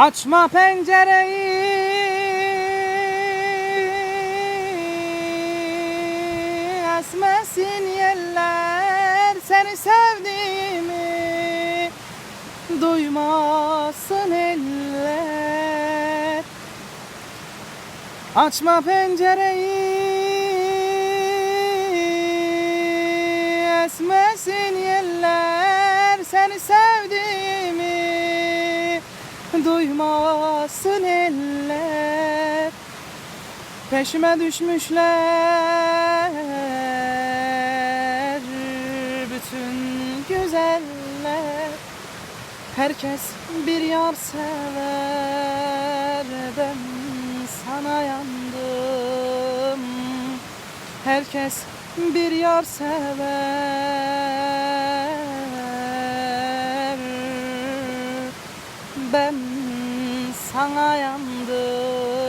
Açma pencereyi. Esmesin yeller Seni sevdiğimi. Duymasın eller. Açma pencereyi. Esmesin yeller Seni sevdiğimi Duymasın eller. Peşime düşmüşler. Bütün güzeller. Herkes bir yar sever. Ben sana yandım. Herkes bir yar sever Ben sana yandım